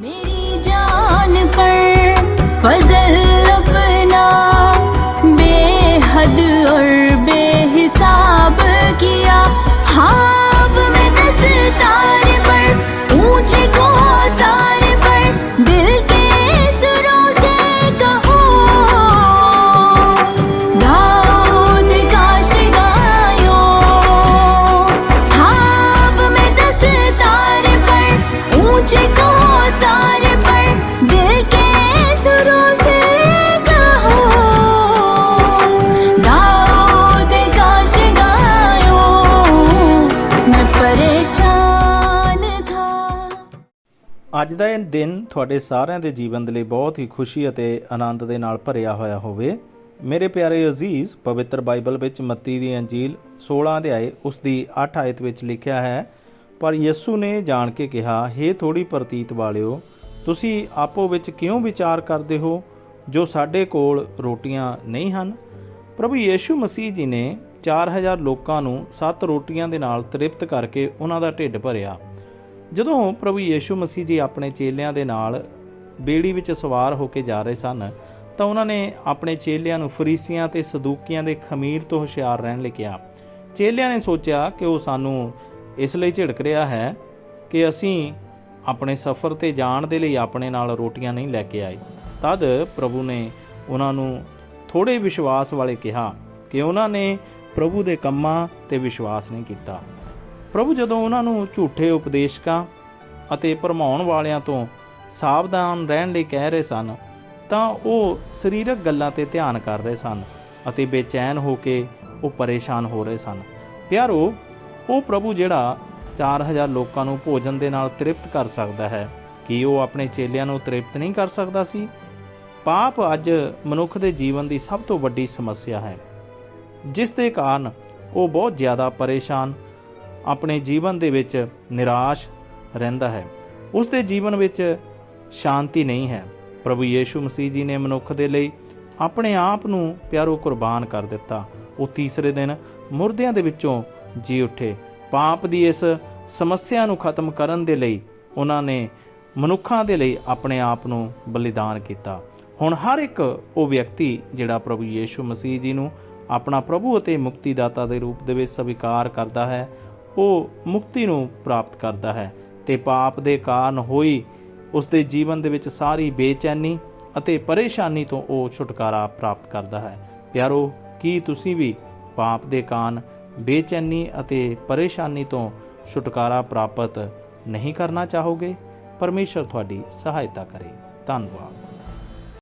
मेरी जान पर फजल अपना बेहद और बेहिसाब किया। ख्वाब ਅੱਜ ਦਾ ਇਹ ਦਿਨ ਤੁਹਾਡੇ ਸਾਰਿਆਂ ਦੇ ਜੀਵਨ ਦੇ ਲਈ ਬਹੁਤ ਹੀ ਖੁਸ਼ੀ ਅਤੇ ਆਨੰਦ ਦੇ ਨਾਲ ਭਰਿਆ ਹੋਇਆ ਹੋਵੇ। ਮੇਰੇ ਪਿਆਰੇ ਅਜ਼ੀਜ਼, ਪਵਿੱਤਰ ਬਾਈਬਲ ਵਿੱਚ ਮੱਤੀ ਦੀ ਅੰਜੀਲ 16 ਅਧਿਆਏ ਉਸ ਦੀ 8 ਆਇਤ ਵਿੱਚ ਲਿਖਿਆ ਹੈ, ਪਰ ਯਿਸੂ ਨੇ ਜਾਣ ਕੇ ਕਿਹਾ हे ਥੋੜੀ ਪ੍ਰਤੀਤ ਵਾਲਿਓ, ਤੁਸੀਂ ਆਪੋ ਵਿੱਚ ਕਿਉਂ ਵਿਚਾਰ ਕਰਦੇ ਹੋ, ਜੋ ਸਾਡੇ ਕੋਲ ਰੋਟੀਆਂ ਨਹੀਂ ਹਨ? ਪ੍ਰਭੂ ਯੀਸ਼ੂ ਮਸੀਹ ਜੀ ਨੇ 4000 ਲੋਕਾਂ ਨੂੰ 7 ਰੋਟੀਆਂ ਦੇ ਨਾਲ ਤ੍ਰਿਪਤ ਕਰਕੇ ਉਹਨਾਂ ਦਾ ਢਿੱਡ ਭਰਿਆ। ਜਦੋਂ ਪ੍ਰਭੂ ਯੀਸ਼ੂ ਮਸੀਹ ਜੀ ਆਪਣੇ ਚੇਲਿਆਂ ਦੇ ਨਾਲ ਬੇੜੀ ਵਿੱਚ ਸਵਾਰ ਹੋ ਕੇ ਜਾ ਰਹੇ ਸਨ, ਤਾਂ ਉਹਨਾਂ ਨੇ ਆਪਣੇ ਚੇਲਿਆਂ ਨੂੰ ਫਰੀਸੀਆਂ ਤੇ ਸਦੂਕੀਆਂ ਦੇ ਖਮੀਰ ਤੋਂ ਹੁਸ਼ਿਆਰ ਰਹਿਣ ਲਈ ਕਿਹਾ। ਚੇਲਿਆਂ ਨੇ ਸੋਚਿਆ ਕਿ ਉਹ ਸਾਨੂੰ ਇਸ ਲਈ ਝਿੜਕ ਰਿਹਾ ਹੈ ਕਿ ਅਸੀਂ ਆਪਣੇ ਸਫ਼ਰ ਤੇ ਜਾਣ ਦੇ ਲਈ ਆਪਣੇ ਨਾਲ ਰੋਟੀਆਂ ਨਹੀਂ ਲੈ ਕੇ ਆਏ। ਤਦ ਪ੍ਰਭੂ ਨੇ ਉਹਨਾਂ ਨੂੰ ਥੋੜੇ ਵਿਸ਼ਵਾਸ ਵਾਲੇ ਕਿਹਾ ਕਿ ਉਹਨਾਂ ਨੇ ਪ੍ਰਭੂ ਦੇ ਕੰਮਾਂ ਤੇ ਵਿਸ਼ਵਾਸ ਨਹੀਂ ਕੀਤਾ। ਪ੍ਰਭੂ ਜਦੋਂ ਉਹਨਾਂ ਨੂੰ ਝੂਠੇ ਉਪਦੇਸ਼ਕਾਂ ਅਤੇ ਭਰਮਾਉਣ ਵਾਲਿਆਂ ਤੋਂ ਸਾਵਧਾਨ ਰਹਿਣ ਲਈ ਕਹਿ ਰਹੇ ਸਨ, ਤਾਂ ਉਹ ਸਰੀਰਕ ਗੱਲਾਂ ਤੇ ਧਿਆਨ ਕਰ ਰਹੇ ਸਨ ਅਤੇ ਬੇਚੈਨ ਹੋ ਕੇ ਉਹ ਪਰੇਸ਼ਾਨ ਹੋ ਰਹੇ ਸਨ। ਪਿਆਰੋ, ਉਹ ਪ੍ਰਭੂ ਜਿਹੜਾ 4000 ਲੋਕਾਂ ਨੂੰ ਭੋਜਨ ਦੇ ਨਾਲ ਤ੍ਰਿਪਤ ਕਰ ਸਕਦਾ ਹੈ, ਕੀ ਉਹ ਆਪਣੇ ਚੇਲਿਆਂ ਨੂੰ ਤ੍ਰਿਪਤ ਨਹੀਂ ਕਰ ਸਕਦਾ ਸੀ? ਪਾਪ ਅੱਜ ਮਨੁੱਖ ਦੇ ਜੀਵਨ ਦੀ ਸਭ ਤੋਂ ਵੱਡੀ ਸਮੱਸਿਆ ਹੈ। ਜਿਸ ਦੇ ਕਾਰਨ ਉਹ ਬਹੁਤ ਜ਼ਿਆਦਾ ਪਰੇਸ਼ਾਨ ਆਪਣੇ ਜੀਵਨ ਦੇ ਵਿੱਚ ਨਿਰਾਸ਼ ਰਹਿੰਦਾ ਹੈ। ਉਸ ਦੇ ਜੀਵਨ ਵਿੱਚ ਸ਼ਾਂਤੀ ਨਹੀਂ ਹੈ। ਪ੍ਰਭੂ ਯੀਸ਼ੂ ਮਸੀਹ ਜੀ ਨੇ ਮਨੁੱਖ ਦੇ ਲਈ ਆਪਣੇ ਆਪ ਨੂੰ ਪਿਆਰੋ ਕੁਰਬਾਨ ਕਰ ਦਿੱਤਾ। ਉਹ ਤੀਸਰੇ ਦਿਨ ਮੁਰਦਿਆਂ ਦੇ ਵਿੱਚੋਂ ਜੀ ਉੱਠੇ। ਪਾਪ ਦੀ ਇਸ ਸਮੱਸਿਆ ਨੂੰ ਖਤਮ ਕਰਨ ਦੇ ਲਈ ਉਹਨਾਂ ਨੇ ਮਨੁੱਖਾਂ ਦੇ ਲਈ ਆਪਣੇ ਆਪ ਨੂੰ ਬਲੀਦਾਨ ਕੀਤਾ। ਹੁਣ ਹਰ ਇੱਕ ਉਹ ਵਿਅਕਤੀ ਜਿਹੜਾ ਪ੍ਰਭੂ ਯੀਸ਼ੂ ਮਸੀਹ ਜੀ ਨੂੰ ਆਪਣਾ ਪ੍ਰਭੂ ਅਤੇ ਮੁਕਤੀਦਾਤਾ ਦੇ ਰੂਪ ਦੇ ਵਿੱਚ ਸਵੀਕਾਰ ਕਰਦਾ ਹੈ ਉਹ ਮੁਕਤੀ ਨੂੰ ਪ੍ਰਾਪਤ ਕਰਦਾ ਹੈ ਤੇ ਪਾਪ ਦੇ ਕਾਰਨ ਹੋਈ ਉਸ ਦੇ ਜੀਵਨ ਦੇ ਵਿੱਚ ਸਾਰੀ ਬੇਚੈਨੀ ਅਤੇ ਪਰੇਸ਼ਾਨੀ ਤੋਂ ਉਹ ਛੁਟਕਾਰਾ ਪ੍ਰਾਪਤ ਕਰਦਾ ਹੈ। ਪਿਆਰੋ, ਕੀ ਤੁਸੀਂ ਵੀ ਪਾਪ ਦੇ ਕਾਰਨ ਬੇਚੈਨੀ ਅਤੇ ਪਰੇਸ਼ਾਨੀ ਤੋਂ ਛੁਟਕਾਰਾ ਪ੍ਰਾਪਤ ਨਹੀਂ ਕਰਨਾ ਚਾਹੋਗੇ? ਪਰਮੇਸ਼ਰ ਤੁਹਾਡੀ ਸਹਾਇਤਾ ਕਰੇ। ਧੰਨਵਾਦ।